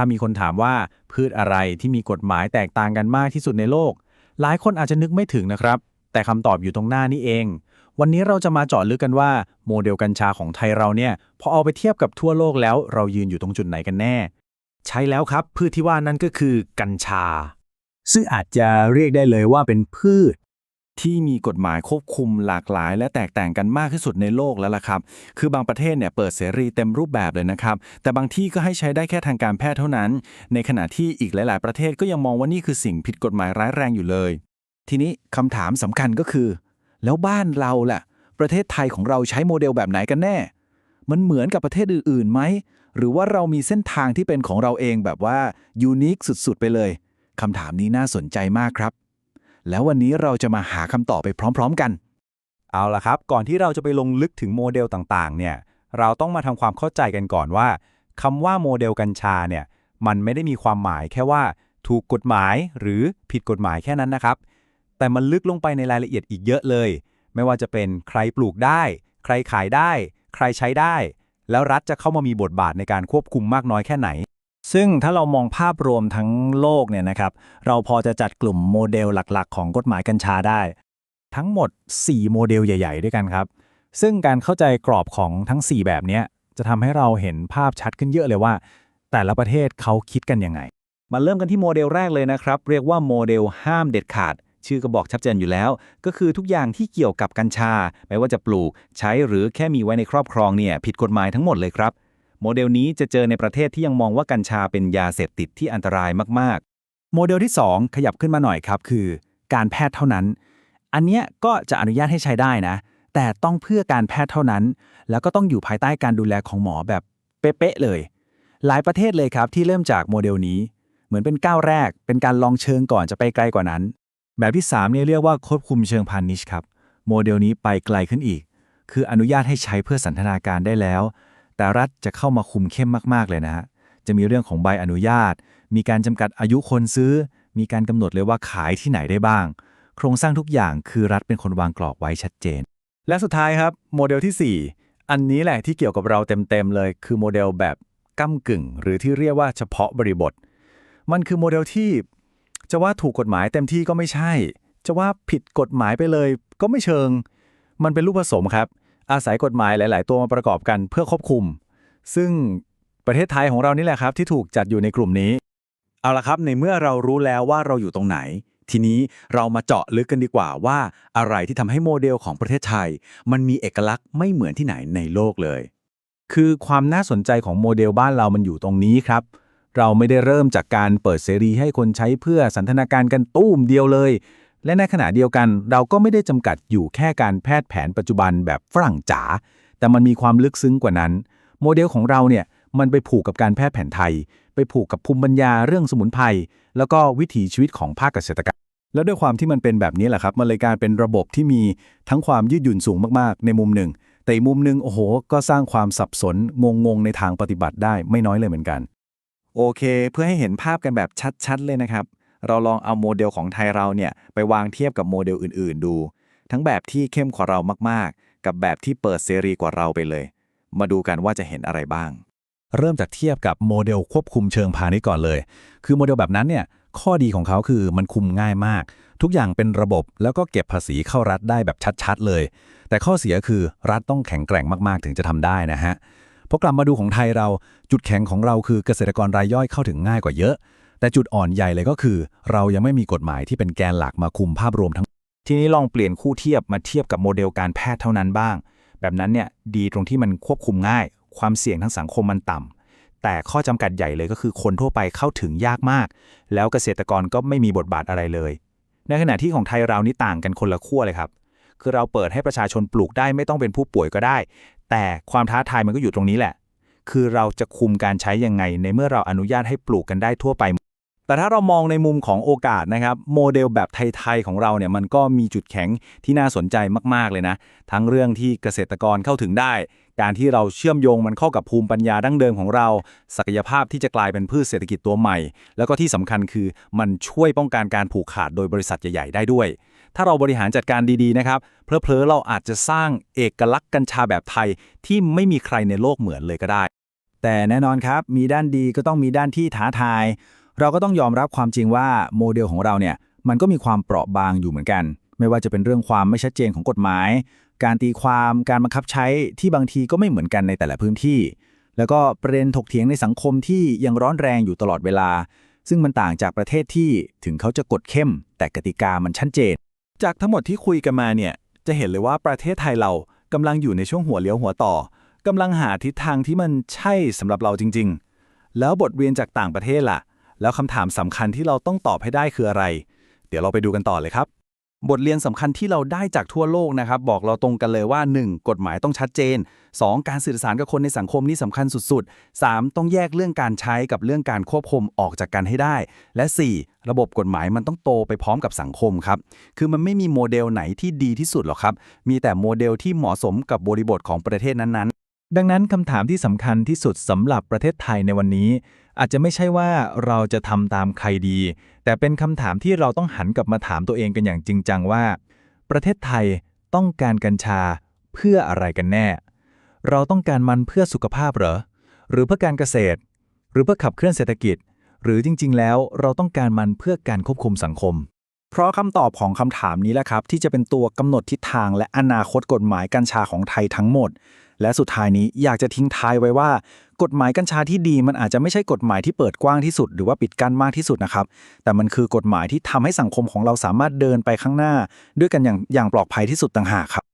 ถ้ามีคนถามว่าพืชอะไรที่มีกฎหมายแตกต่างกันมากที่สุดในโลก หลายคนอาจจะนึกไม่ถึงนะครับ แต่คำตอบอยู่ตรงหน้านี่เอง วันนี้เราจะมาเจาะลึกกันว่าโมเดลกัญชาของไทยเราเนี่ยพอเอาไปเทียบกับทั่วโลกแล้ว เรายืนอยู่ตรงจุดไหนกันแน่ ใช่แล้วครับ พืชที่ว่านั่นก็คือกัญชา ซึ่งอาจจะเรียกได้เลยว่าเป็นพืช ที่มีกฎหมายควบคุมหลากหลาย และแตกต่างกันมากที่สุดในโลกแล้วล่ะครับ คือบางประเทศเนี่ยเปิดเสรีเต็มรูปแบบเลยนะครับ แต่บางที่ก็ให้ใช้ได้แค่ทางการแพทย์เท่านั้น ในขณะที่อีกหลาย ๆ ประเทศก็ยังมองว่านี่คือสิ่งผิดกฎหมายร้ายแรงอยู่เลย ทีนี้คำถามสำคัญก็คือ แล้วบ้านเราล่ะ ประเทศไทยของเราใช้โมเดลแบบไหนกันแน่ มันเหมือนกับประเทศอื่นๆไหมหรือว่าเรามีเส้นทางที่เป็นของเราเองแบบว่ายูนิคสุด ๆ ไปเลยคำถามนี้น่าสนใจมากครับ แล้ววันนี้เราจะมาหาคำตอบไปพร้อม ๆ กัน เอาละครับ ก่อนที่เราจะไปลงลึกถึงโมเดลต่างๆ เนี่ย เราต้องมาทำความเข้าใจกันก่อนว่าคำว่าโมเดลกัญชาเนี่ย มันไม่ได้มีความหมายแค่ว่า ถูกกฎหมายหรือผิดกฎหมายแค่นั้นนะครับ แต่มันลึกลงไปในรายละเอียดอีกเยอะเลย ไม่ว่าจะเป็นใครปลูกได้ ใครขายได้ ใครใช้ได้ แล้วรัฐจะเข้ามามีบทบาทในการควบคุมมากน้อยแค่ไหน ซึ่งถ้าเรามองภาพรวมทั้งโลกเนี่ยนะครับ เราพอจะจัดกลุ่มโมเดลหลักๆ ของกฎหมายกัญชาได้ ทั้งหมด 4 โมเดลใหญ่ ๆ ด้วยกันครับ ซึ่งการเข้าใจกรอบของทั้ง 4 แบบนี้จะทำให้เราเห็นภาพชัดขึ้นเยอะเลยว่า แต่ละประเทศเขาคิดกันยังไง มาเริ่มกันที่โมเดลแรกเลยนะครับ เรียกว่าโมเดลห้ามเด็ดขาด ชื่อก็บอกชัดเจนอยู่แล้ว ก็คือทุกอย่างที่เกี่ยวกับกัญชา ไม่ว่าจะปลูก ใช้หรือแค่มีไว้ในครอบครองเนี่ยผิดกฎหมายทั้งหมดเลยครับ โมเดลนี้จะเจอในประเทศที่ยังมองว่ากัญชาเป็นยาเสพติดที่อันตรายมากๆ โมเดลที่ 2 ขยับขึ้นมาหน่อยครับคือ การแพทย์เท่านั้น อันเนี้ยก็จะอนุญาตให้ใช้ได้นะ แต่ต้องเพื่อการแพทย์เท่านั้น แล้วก็ต้องอยู่ภายใต้การดูแลของหมอแบบเป๊ะๆเลย หลายประเทศเลยครับที่เริ่มจากโมเดลนี้ เหมือนเป็นก้าวแรก เป็นการลองเชิงก่อนจะไปไกลกว่านั้น แบบที่3เนี่ยเรียกว่าควบคุมเชิงพาณิชย์ครับ โมเดลนี้ไปไกลขึ้นอีก คืออนุญาตให้ใช้เพื่อสันทนาการได้แล้ว แต่รัฐจะเข้ามาคุมเข้มมากๆเลยนะฮะ จะมีเรื่องของใบอนุญาต มีการจำกัดอายุคนซื้อ มีการกำหนดเลยว่าขายที่ไหนได้บ้าง โครงสร้างทุกอย่างคือรัฐเป็นคนวางกรอบไว้ชัดเจน และสุดท้ายครับโมเดลที่ 4 อันนี้แหละที่เกี่ยวกับเราเต็มๆเลย คือโมเดลแบบก้ากึ่ง หรือที่เรียกว่าเฉพาะบริบท มันคือโมเดลที่จะว่าถูกกฎหมายเต็มที่ก็ไม่ใช่ จะว่าผิดกฎหมายไปเลยก็ไม่เชิง มันเป็นรูปผสมครับ อาศัยกฎหมายหลาย ๆ ตัวมาประกอบกันเพื่อควบคุม ซึ่งประเทศไทยของเรานี่แหละครับ ที่ถูกจัดอยู่ในกลุ่มนี้ เอาละครับในเมื่อเรารู้แล้วว่าเราอยู่ตรงไหน ทีนี้เรามาเจาะลึกกันดีกว่าว่าอะไรที่ทำให้โมเดลของประเทศไทย มันมีเอกลักษณ์ไม่เหมือนที่ไหนในโลกเลย คือความน่าสนใจของโมเดลบ้านเรามันอยู่ตรงนี้ครับเราไม่ได้เริ่มจากการเปิดเสรีให้คนใช้เพื่อสันทนาการกันตุ้มเดียวเลย และในขณะเดียวกันเราก็ไม่ได้จำกัดอยู่แค่การแพทย์แผนปัจจุบันแบบฝรั่งจ๋า แต่มันมีความลึกซึ้งกว่านั้น โมเดลของเราเนี่ยมันไปผูกกับการแพทย์แผนไทย ไปผูกกับภูมิปัญญาเรื่องสมุนไพรแล้วก็วิถีชีวิตของภาคเกษตรกรรม แล้วด้วยความที่มันเป็นแบบนี้แหละครับ มันเลยกลารเป็นระบบที่มีทั้งความยืดหยุ่นสูงมากๆ ในมุมหนึ่ง แต่อีกมุมหนึ่งโอ้โห ก็สร้างความสับสนงงๆในทางปฏิบัติได้ไม่น้อยเลยเหมือนกัน โอเค เพื่อให้เห็นภาพกันแบบชัดๆเลยนะครับ เราลองเอาโมเดลของไทยเราเนี่ยไปวางเทียบกับโมเดลอื่นๆ ดู ทั้งแบบที่เข้มกว่าเรามากๆ กับแบบที่เปิดเสรีกว่าเราไปเลย มาดูกันว่าจะเห็นอะไรบ้าง เริ่มจากเทียบกับโมเดลควบคุมเชิงพาณิชย์ก่อนเลย คือโมเดลแบบนั้นเนี่ยข้อดีของเขาคือมันคุมง่ายมาก ทุกอย่างเป็นระบบแล้วก็เก็บภาษีเข้ารัฐได้แบบชัดๆเลย แต่ข้อเสียคือรัฐต้องแข็งแกร่งมากๆถึงจะทำได้นะฮะพอกลับมาดูของไทยเราจุดแข็งของเราคือเกษตรกรรายย่อยเข้าถึงง่ายกว่าเยอะ แต่จุดอ่อนใหญ่เลยก็คือ เรายังไม่มีกฎหมายที่เป็นแกนหลักมาคุมภาพรวมทั้ง ทีนี้ลองเปลี่ยนคู่เทียบมาเทียบกับโมเดลการแพทย์เท่านั้นบ้าง แบบนั้นเนี่ยดีตรงที่มันควบคุมง่าย ความเสี่ยงทางสังคมมันต่ำแต่ข้อจำกัดใหญ่เลยก็คือคนทั่วไปเข้าถึงยากมาก แล้วเกษตรกรก็ไม่มีบทบาทอะไรเลย ในขณะที่ของไทยเรานี่ต่างกันคนละขั้วเลยครับคือเราเปิดให้ประชาชนปลูกได้ไม่ต้องเป็นผู้ป่วยก็ได้ แต่ความท้าทายมันก็อยู่ตรงนี้แหละ คือเราจะคุมการใช้ยังไงในเมื่อเราอนุญาตให้ปลูกกันได้ทั่วไป แต่ถ้าเรามองในมุมของโอกาสนะครับโมเดลแบบไทย ๆ ของเราเนี่ยมันก็มีจุดแข็งที่น่าสนใจมาก ๆ เลยนะ ทั้งเรื่องที่เกษตรกรเข้าถึงได้ การที่เราเชื่อมโยงมันเข้ากับภูมิปัญญาดั้งเดิมของเรา ศักยภาพที่จะกลายเป็นพืชเศรษฐกิจตัวใหม่ แล้วก็ที่สำคัญคือมันช่วยป้องกันการผูกขาดโดยบริษัทใหญ่ ๆ ได้ด้วย ถ้าเราบริหารจัดการดีๆนะครับเพลอๆเราอาจจะสร้างเอกลักษณ์กัญชาแบบไทยที่ไม่มีใครในโลกเหมือนเลยก็ได้ แต่แน่นอนครับมีด้านดีก็ต้องมีด้านที่ท้าทาย เราก็ต้องยอมรับความจริงว่าโมเดลของเราเนี่ยมันก็มีความเปราะบางอยู่เหมือนกัน ไม่ว่าจะเป็นเรื่องความไม่ชัดเจนของกฎหมาย การตีความการบังคับใช้ที่บางทีก็ไม่เหมือนกันในแต่ละพื้นที่ แล้วก็ประเด็นถกเถียงในสังคมที่ยังร้อนแรงอยู่ตลอดเวลา ซึ่งมันต่างจากประเทศที่ถึงเขาจะกดเข้ม แต่กติกามันชัดเจน จากทั้งหมดที่คุยกันมาเนี่ยจะเห็นเลยว่าประเทศไทยเรากำลังอยู่ในช่วงหัวเลี้ยวหัวต่อกำลังหาทิศทางที่มันใช่สำหรับเราจริง ๆ แล้วบทเรียนจากต่างประเทศล่ะ แล้วคำถามสำคัญที่เราต้องตอบให้ได้คืออะไร เดี๋ยวเราไปดูกันต่อเลยครับ บทเรียนสำคัญที่เราได้จากทั่วโลกนะครับ บอกเราตรงกันเลยว่า 1. กฎหมายต้องชัดเจน 2. การสื่อสารกับคนในสังคมนี่สำคัญสุดๆ 3. ต้องแยกเรื่องการใช้กับเรื่องการควบคุมออกจากกันให้ได้ และ 4. ระบบกฎหมายมันต้องโตไปพร้อมกับสังคมครับคือมันไม่มีโมเดลไหนที่ดีที่สุดหรอกครับมีแต่โมเดลที่เหมาะสมกับบริบทของประเทศนั้นๆ ดังนั้นคำถามที่สำคัญที่สุดสำหรับประเทศไทยในวันนี้ อาจจะไม่ใช่ว่าเราจะทำตามใครดี แต่เป็นคำถามที่เราต้องหันกลับมาถามตัวเองกันอย่างจริงจังว่า ประเทศไทยต้องการกัญชาเพื่ออะไรกันแน่ เราต้องการมันเพื่อสุขภาพเหรอ หรือเพื่อการเกษตร หรือเพื่อขับเคลื่อนเศรษฐกิจ หรือจริง ๆ แล้วเราต้องการมันเพื่อการควบคุมสังคม เพราะคำตอบของคำถามนี้แหละครับ ที่จะเป็นตัวกำหนดทิศทางและอนาคตกฎหมายกัญชาของไทยทั้งหมด และสุดท้ายนี้อยากจะทิ้งท้ายไว้ว่า กฎหมายกัญชาที่ดีมันอาจจะไม่ใช่กฎหมายที่เปิดกว้างที่สุด หรือว่าปิดกั้นมากที่สุดนะครับ แต่มันคือกฎหมายที่ทำให้สังคมของเราสามารถเดินไปข้างหน้า ด้วยกันอย่างอย่างปลอดภัยที่สุดต่างหากครับ